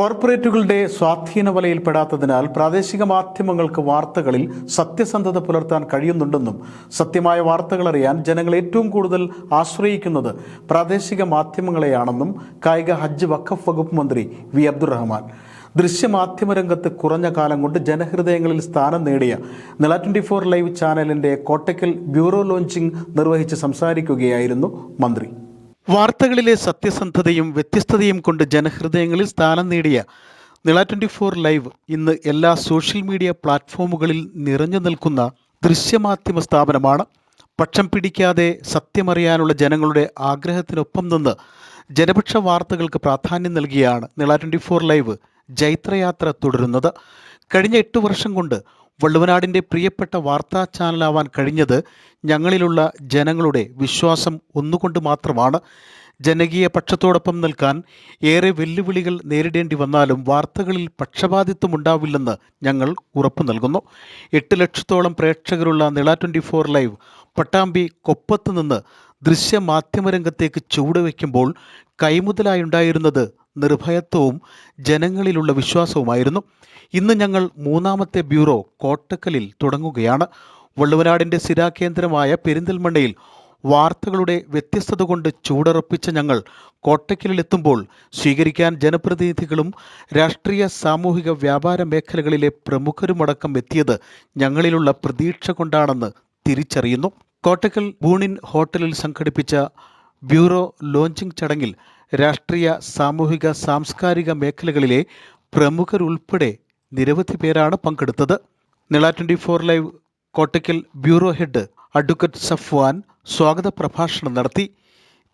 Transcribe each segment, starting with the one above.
കോർപ്പറേറ്റുകളുടെ സ്വാധീന വലയിൽപ്പെടാത്തതിനാൽ പ്രാദേശിക മാധ്യമങ്ങൾക്ക് വാർത്തകളിൽ സത്യസന്ധത പുലർത്താൻ കഴിയുന്നുണ്ടെന്നും സത്യമായ വാർത്തകൾ അറിയാൻ ജനങ്ങൾ ഏറ്റവും കൂടുതൽ ആശ്രയിക്കുന്നത് പ്രാദേശിക മാധ്യമങ്ങളെയാണെന്നും കായിക ഹജ്ജ് വഖഫ് വകുപ്പ് മന്ത്രി വി അബ്ദുറഹ്മാൻ. ദൃശ്യമാധ്യമരംഗത്ത് കുറഞ്ഞ കാലം കൊണ്ട് ജനഹൃദയങ്ങളിൽ സ്ഥാനം നേടിയ നില ട്വന്റി ഫോർ ലൈവ് ചാനലിന്റെ കോട്ടയ്ക്കൽ ബ്യൂറോ ലോഞ്ചിംഗ് നിർവഹിച്ച് സംസാരിക്കുകയായിരുന്നു മന്ത്രി. വാർത്തകളിലെ സത്യസന്ധതയും വ്യത്യസ്തതയും കൊണ്ട് ജനഹൃദയങ്ങളിൽ സ്ഥാനം നേടിയ നിള ട്വന്റി ഫോർ ലൈവ് ഇന്ന് എല്ലാ സോഷ്യൽ മീഡിയ പ്ലാറ്റ്ഫോമുകളിൽ നിറഞ്ഞു നിൽക്കുന്ന ദൃശ്യമാധ്യമ സ്ഥാപനമാണ്. പക്ഷം പിടിക്കാതെ സത്യമറിയാനുള്ള ജനങ്ങളുടെ ആഗ്രഹത്തിനൊപ്പം നിന്ന് ജനപക്ഷ വാർത്തകൾക്ക് പ്രാധാന്യം നൽകിയാണ് നിള ട്വന്റി ഫോർ ലൈവ് ജൈത്രയാത്ര തുടരുന്നത്. കഴിഞ്ഞ എട്ട് വർഷം കൊണ്ട് വള്ളുവനാടിന്റെ പ്രിയപ്പെട്ട വാർത്താ ചാനലാവാൻ കഴിഞ്ഞത് ഞങ്ങളിലുള്ള ജനങ്ങളുടെ വിശ്വാസം ഒന്നുകൊണ്ട് മാത്രമാണ്. ജനകീയ പക്ഷത്തോടൊപ്പം നിൽക്കാൻ ഏറെ വെല്ലുവിളികൾ നേരിടേണ്ടി വന്നാലും വാർത്തകളിൽ പക്ഷപാതിത്വം ഉണ്ടാവില്ലെന്ന് ഞങ്ങൾ ഉറപ്പു നൽകുന്നു. എട്ട് ലക്ഷത്തോളം പ്രേക്ഷകരുള്ള Nila twenty four live Pattambi കൊപ്പത്ത് നിന്ന് ദൃശ്യമാധ്യമരംഗത്തേക്ക് ചുവടുവെക്കുമ്പോൾ കൈമുതലായുണ്ടായിരുന്നത് നിർഭയത്വവും ജനങ്ങളിലുള്ള വിശ്വാസവുമായിരുന്നു. ഇന്ന് ഞങ്ങൾ മൂന്നാമത്തെ ബ്യൂറോ കോട്ടക്കലിൽ തുടങ്ങുകയാണ്. വള്ളുവനാടിന്റെ സ്ഥിരാകേന്ദ്രമായ പെരിന്തൽമണ്ണയിൽ വാർത്തകളുടെ വ്യത്യസ്തത കൊണ്ട് ചൂടറപ്പിച്ച ഞങ്ങൾ കോട്ടയ്ക്കലിലെത്തുമ്പോൾ സ്വീകരിക്കാൻ ജനപ്രതിനിധികളും രാഷ്ട്രീയ സാമൂഹിക വ്യാപാര മേഖലകളിലെ പ്രമുഖരുമടക്കം എത്തിയത് ഞങ്ങളിലുള്ള പ്രതീക്ഷ കൊണ്ടാണെന്ന് തിരിച്ചറിയുന്നു. കോട്ടക്കൽ ബൂണിൻ ഹോട്ടലിൽ സംഘടിപ്പിച്ച ബ്യൂറോ ലോഞ്ചിംഗ് ചടങ്ങിൽ രാഷ്ട്രീയ സാമൂഹിക സാംസ്കാരിക മേഖലകളിലെ പ്രമുഖരുൾപ്പെടെ നിരവധി പേരാണ് പങ്കെടുത്തത്. Nila twenty four live Kottakkal bureau head advocate Safwan സ്വാഗത പ്രഭാഷണം നടത്തി.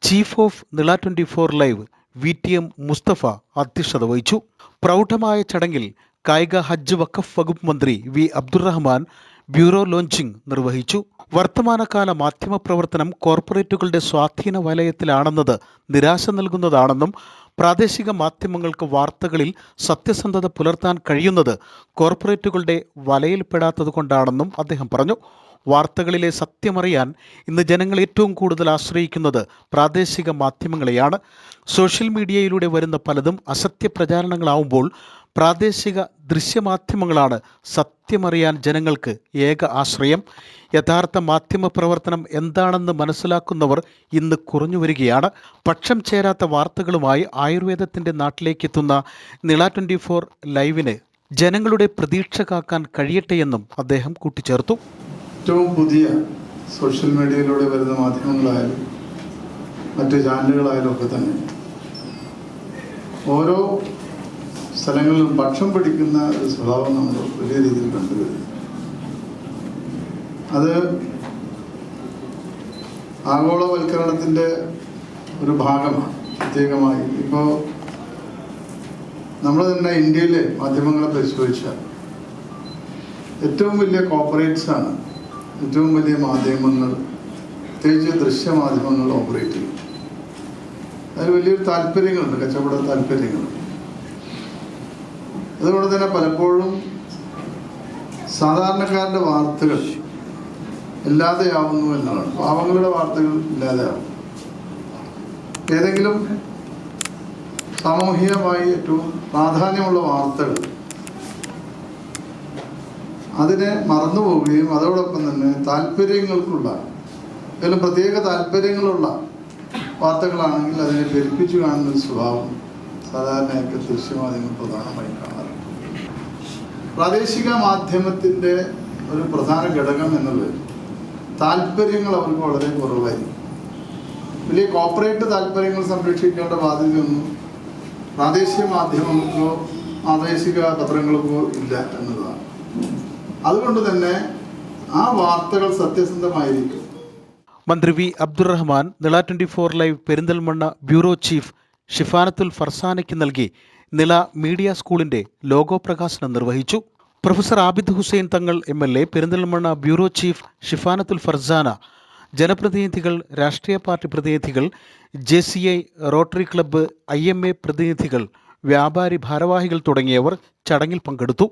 Chief of Nila twenty four live V T M Mustafa അധ്യക്ഷത വഹിച്ചു. പ്രൗഢമായ ചടങ്ങിൽ കായിക ഹജ്ജ് വഖഫ് വകുപ്പ് മന്ത്രി വി അബ്ദുറഹ്മാൻ ബ്യൂറോ ലോഞ്ചിംഗ് നിർവഹിച്ചു. വർത്തമാനകാല മാധ്യമ പ്രവർത്തനം കോർപ്പറേറ്റുകളുടെ സ്വാധീന വലയത്തിലാണെന്നത് നിരാശ നൽകുന്നതാണെന്നും പ്രാദേശിക മാധ്യമങ്ങൾക്ക് വാർത്തകളിൽ സത്യസന്ധത പുലർത്താൻ കഴിയുന്നത് കോർപ്പറേറ്റുകളുടെ വലയിൽപ്പെടാത്തതുകൊണ്ടാണെന്നും അദ്ദേഹം പറഞ്ഞു. വാർത്തകളിലെ സത്യമറിയാൻ ഇന്ന് ജനങ്ങൾ ഏറ്റവും കൂടുതൽ ആശ്രയിക്കുന്നത് പ്രാദേശിക മാധ്യമങ്ങളെയാണ്. സോഷ്യൽ മീഡിയയിലൂടെ വരുന്ന പലതും അസത്യ പ്രചാരണങ്ങളാവുമ്പോൾ പ്രാദേശിക ദൃശ്യമാധ്യമങ്ങളാണ് സത്യമറിയാൻ ജനങ്ങൾക്ക് ഏക ആശ്രയം. യഥാർത്ഥ മാധ്യമ പ്രവർത്തനം എന്താണെന്ന് മനസ്സിലാക്കുന്നവർ ഇന്ന് കുറഞ്ഞു വരികയാണ്. പക്ഷം ചേരാത്ത വാർത്തകളുമായി ആയുർവേദത്തിന്റെ നാട്ടിലേക്കെത്തുന്ന നിള ട്വന്റി ഫോർ ലൈവിന് ജനങ്ങളുടെ പ്രതീക്ഷ കാക്കാൻ കഴിയട്ടെയെന്നും അദ്ദേഹം കൂട്ടിച്ചേർത്തു. ഏറ്റവും പുതിയ സോഷ്യൽ മീഡിയയിലൂടെ വരുന്ന മാധ്യമങ്ങളായാലും മറ്റ് ചാനലുകളായാലും ഒക്കെ തന്നെ ഓരോ സ്ഥലങ്ങളിലും പക്ഷം പിടിക്കുന്ന ഒരു സ്വഭാവം നമ്മൾ വലിയ രീതിയിൽ കണ്ടുവരുന്നു. അത് ആഗോളവൽക്കരണത്തിന്റെ ഒരു ഭാഗമാണ് പ്രത്യേകമായി. ഇപ്പോൾ നമ്മൾ തന്നെ ഇന്ത്യയിലെ മാധ്യമങ്ങളെ പരിശോധിച്ചാൽ ഏറ്റവും വലിയ കോപ്പറേറ്റ്സാണ് ഏറ്റവും വലിയ മാധ്യമങ്ങൾ പ്രത്യേകിച്ച് ദൃശ്യമാധ്യമങ്ങൾ ഓപ്പറേറ്റ് ചെയ്യും അതിൽ വലിയൊരു താല്പര്യങ്ങളുണ്ട് കച്ചവട താല്പര്യങ്ങൾ. അതുകൊണ്ട് തന്നെ പലപ്പോഴും സാധാരണക്കാരുടെ വാർത്തകൾ ഇല്ലാതെയാവുന്നു എന്നാണ് പാവങ്ങളുടെ വാർത്തകൾ ഇല്ലാതെയാവും ഏതെങ്കിലും സാമൂഹികമായി ഏറ്റവും പ്രാധാന്യമുള്ള വാർത്തകൾ അതിനെ മറന്നു പോവുകയും അതോടൊപ്പം തന്നെ താല്പര്യങ്ങൾക്കുള്ള ഏതെങ്കിലും പ്രത്യേക താല്പര്യങ്ങളുള്ള വാർത്തകളാണെങ്കിൽ അതിനെ പെരുപ്പിച്ചു കാണുന്ന സ്വഭാവം സാധാരണയൊക്കെ ദൃശ്യമാധ്യമം പ്രധാനമായി കാണാറുണ്ട്. പ്രാദേശിക മാധ്യമത്തിന്റെ ഒരു പ്രധാന ഘടകം എന്നുള്ളത് താല്പര്യങ്ങൾ അവർക്ക് വളരെ കുറവായിരിക്കും. വലിയ കോപ്പറേറ്റ് താല്പര്യങ്ങൾ സംരക്ഷിക്കേണ്ട ബാധ്യതയൊന്നും പ്രാദേശിക മാധ്യമങ്ങൾക്കോ പ്രാദേശിക പത്രങ്ങൾക്കോ ഇല്ല എന്നതാണ്. അതുകൊണ്ട് തന്നെ ആ വാർത്തകൾ സത്യസന്ധമായിരിക്കും. മന്ത്രി V Abdurahman Nila twenty four live Perinthalmanna bureau chief Shifanathul ഫർസാനയ്ക്ക് നൽകി നില മീഡിയ സ്കൂളിന്റെ ലോഗോ പ്രകാശനം നിർവഹിച്ചു. Professor Abid Hussain Thangal M L A Perinthalmanna bureau chief Shifanathul Farsana ജനപ്രതിനിധികൾ രാഷ്ട്രീയ പാർട്ടി പ്രതിനിധികൾ J C I Rotary club I M A പ്രതിനിധികൾ വ്യാപാരി ഭാരവാഹികൾ തുടങ്ങിയവർ ചടങ്ങിൽ പങ്കെടുത്തു.